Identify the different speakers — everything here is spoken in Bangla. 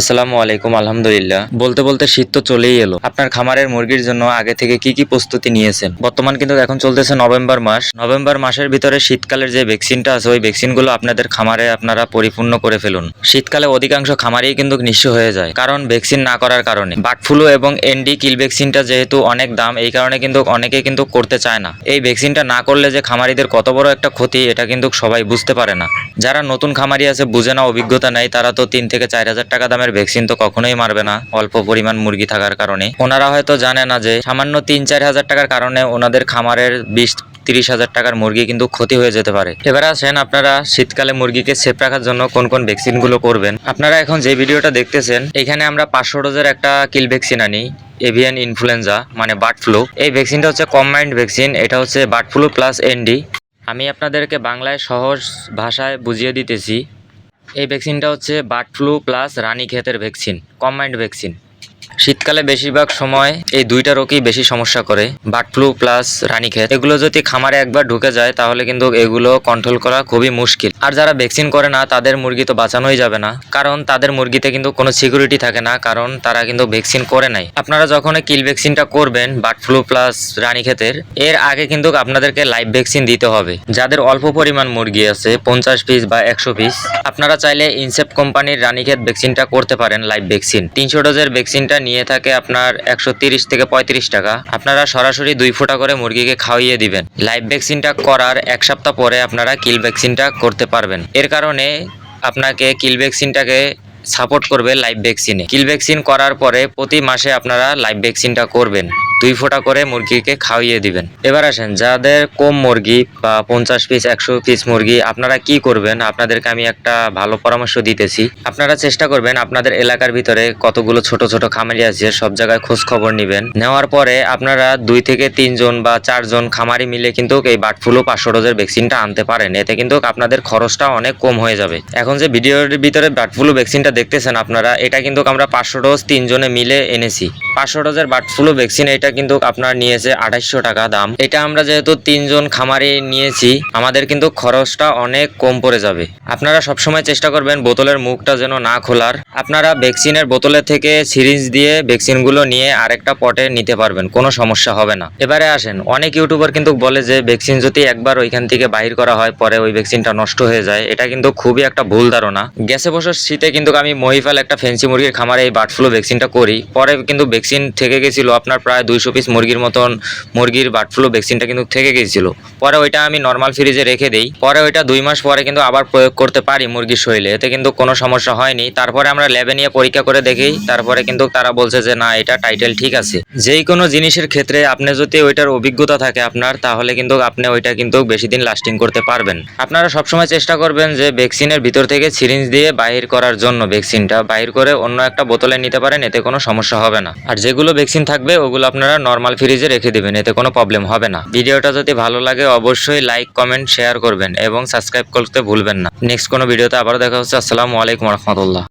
Speaker 1: আসসালামু আলাইকুম, আলহামদুলিল্লাহ। বলতে বলতে শীত তো চলেই এলো। আপনার খামারের মুরগির জন্য আগে থেকে কি কি প্রস্তুতি নিয়েছেন? বর্তমান কিন্তু এখন চলতেছে নভেম্বর মাস। নভেম্বর মাসের ভিতরে শীতকালের যে ভ্যাকসিনটা আছে, ওই ভ্যাকসিনগুলো আপনাদের খামারে আপনারা পরিপূর্ণ করে ফেলুন। শীতকালে অধিকাংশ খামারেই কিন্তু নিঃস্ব হয়ে যায়, কারণ ভ্যাকসিন না করার কারণে। বার্ড ফ্লু এবং এনডি কিল ভ্যাকসিনটা যেহেতু অনেক দাম, এই কারণে কিন্তু অনেকে কিন্তু করতে চায় না। এই ভ্যাকসিনটা না করলে যে খামারিদের কত বড় একটা ক্ষতি, এটা কিন্তু সবাই বুঝতে পারে না। যারা নতুন খামারি আছে, বুঝে না অভিজ্ঞতা নেই, তারা তো তিন থেকে চার হাজার টাকা দামের ভ্যাকসিন তো কখনোই মারবে না, অল্প পরিমাণ মুরগি থাকার কারণে। ওনারা হয়তো জানে না যে সামান্য তিন চার হাজার টাকার কারণে ওনাদের খামারের বিশ তিরিশ হাজার টাকার মুরগি কিন্তু ক্ষতি হয়ে যেতে পারে। এবার আসেন আপনারা শীতকালে মুরগিকে সেফ রাখার জন্য কোন কোন ভ্যাকসিনগুলো করবেন। আপনারা এখন যে ভিডিওটা দেখতেছেন, এখানে আমরা পাঁচশো ডোজের একটা কিল ভ্যাকসিন আনি, এভিয়ান ইনফ্লুয়েঞ্জা মানে বার্ড ফ্লু। এই ভ্যাকসিনটা হচ্ছে কম্বাইন্ড ভ্যাকসিন, এটা হচ্ছে বার্ড ফ্লু প্লাস এনডি আমি আপনাদেরকে বাংলায় সহজ ভাষায় বুঝিয়ে দিতেছি এই ভ্যাকসিনটা হচ্ছে বার্ড ফ্লু প্লাস রানী ক্ষেতের ভ্যাকসিন কম্বাইন্ড ভ্যাকসিন শীতকালে বেশিরভাগ সময় এই দুইটা রোগই বেশি সমস্যা করে। Bird flu plus Ranikhet. এগুলো যদি খামারে একবার ঢুকে যায়, তাহলে কিন্তু এগুলো কন্ট্রোল করা খুবই মুশকিল। আর যারা ভ্যাকসিন করে না, তাদের মুরগি তো বাঁচানোই যাবে না। কারণ তাদের মুরগিতে কিন্তু কোনো সিকিউরিটি থাকে না, কারণ তারা কিন্তু ভ্যাকসিন করে নাই। আপনারা যখন কিল ভ্যাকসিনটা করবেন, বার্ড ফ্লু প্লাস রানীক্ষেতের, এর আগে কিন্তু আপনাদেরকে লাইভ ভ্যাকসিন দিতে হবে। যাদের অল্প পরিমাণ মুরগি আছে, পঞ্চাশ পিস বা একশো পিস আপনারা চাইলে ইনসেপ্ট কোম্পানির রানীক্ষেত ভ্যাকসিনটা করতে পারেন লাইভ ভ্যাকসিন তিনশো ডোজের ভ্যাকসিনটা নিয়ে থাকে আপনার একশো তিরিশ থেকে পঁয়ত্রিশ টাকা। আপনারা সরাসরি দুই ফোঁটা করে মুরগিকে খাওয়িয়ে দিবেন। লাইভ ভ্যাকসিনটা করার এক সপ্তাহ পরে আপনারা কিল ভ্যাকসিনটা করতে পারবেন। এর কারণে আপনাকে কিল ভ্যাকসিনটাকে সাপোর্ট করবে লাইভ ভ্যাকসিনে। কিল ভ্যাকসিন করার পরে প্রতি মাসে আপনারা লাইভ ভ্যাকসিনটা করবেন। দুই ফোঁটা করে মুরগিকে খাওয়িয়ে দিবেন। এবার আসেন, যাদের কম মুরগি বা পঞ্চাশ পিস একশো পিস মুরগি, আপনারা কি করবেন? আপনাদেরকে আমি একটা ভালো পরামর্শ দিতেছি। আপনারা চেষ্টা করবেন আপনাদের এলাকার ভিতরে কতগুলো ছোট ছোট খামারি আছে, সব জায়গায় খোঁজ খবর নেবেন। নেওয়ার পরে আপনারা দুই থেকে তিনজন বা চারজন খামারি মিলে কিন্তু এই বার্ড ফ্লু পাঁচশো ডোজের ভ্যাকসিনটা আনতে পারেন। এতে কিন্তু আপনাদের খরচটা অনেক কম হয়ে যাবে। এখন যে ভিডিওর ভিতরে বার্ড ফ্লু ভ্যাকসিনটা দেখতেছেন আপনারা, এটা কিন্তু আমরা পাঁচশো ডোজ তিনজনে মিলে এনেছি। পাঁচশো ডোজের বার্ড ফ্লু ভ্যাকসিন, এটা কিন্তু আপনার নিয়েছে আঠাইশশো টাকা দাম। এটা আমরা যেহেতু তিনজন খামারে নিয়েছি, আমাদের কিন্তু খরচটা অনেক কম পড়ে যাবে। আপনারা সবসময় চেষ্টা করবেন বোতলের মুখটা যেন না খোলার। আপনারা ভ্যাকসিনের বোতলের থেকে সিরিঞ্জ দিয়ে ভ্যাকসিনগুলো নিয়ে আরেকটা পটে নিতে পারবেন, কোনো সমস্যা হবে না। এবারে আসেন, অনেক ইউটিউবার কিন্তু বলে যে ভ্যাকসিন যদি একবার ওইখান থেকে বাহির করা হয়, পরে ওই ভ্যাকসিনটা নষ্ট হয়ে যায়, এটা কিন্তু খুবই একটা ভুল ধারণা। গ্যাসে বসার শীতে কিন্তু আমি মহিফাল একটা ফেন্সি মুরগির খামারে এই বার্ড ফ্লু ভ্যাকসিনটা করি। পরে কিন্তু ভ্যাকসিন থেকে গেছিল আপনার প্রায় দুইশো পিস মুরগির মতন মুরগির বার্ড ফ্লু ভ্যাকসিনটা কিন্তু থেকে গেছিল পরে ওইটা আমি নর্মাল ফ্রিজে রেখে দেই। পরে ওইটা দুই মাস পরে কিন্তু আবার প্রয়োগ করতে পারি মুরগির শরীরে। এতে কিন্তু কোনো সমস্যা হয়নি। তারপরে আমরা ল্যাবে নিয়ে পরীক্ষা করে দেখি। তারপরে কিন্তু তারা বলছে যে, না, এটা টাইটেল ঠিক আছে। যেই কোনো জিনিসের ক্ষেত্রে আপনি যদি ওইটার অভিজ্ঞতা থাকে আপনার, তাহলে কিন্তু আপনি ওইটা কিন্তু বেশি দিন লাস্টিং করতে পারবেন। আপনারা সবসময় চেষ্টা করবেন যে ভ্যাকসিনের ভিতর থেকে সিরিঞ্জ দিয়ে বাহির করার জন্য ভ্যাকসিনটা বাহির করে অন্য একটা বোতলে নিতে পারেন, এতে কোনো সমস্যা হবে না। আর যেগুলো ভ্যাকসিন থাকবে, ওগুলো আপনারা নর্মাল ফ্রিজে রেখে দেবেন, এতে কোনো প্রবলেম হবে না। ভিডিওটা যদি ভালো লাগে, অবশ্যই লাইক কমেন্ট শেয়ার করবেন এবং সাবস্ক্রাইব করতে ভুলবেন না। নেক্সট কোনো ভিডিওতে আবার দেখা হচ্ছে। আসসালামু আলাইকুম রহমতুল্লাহ।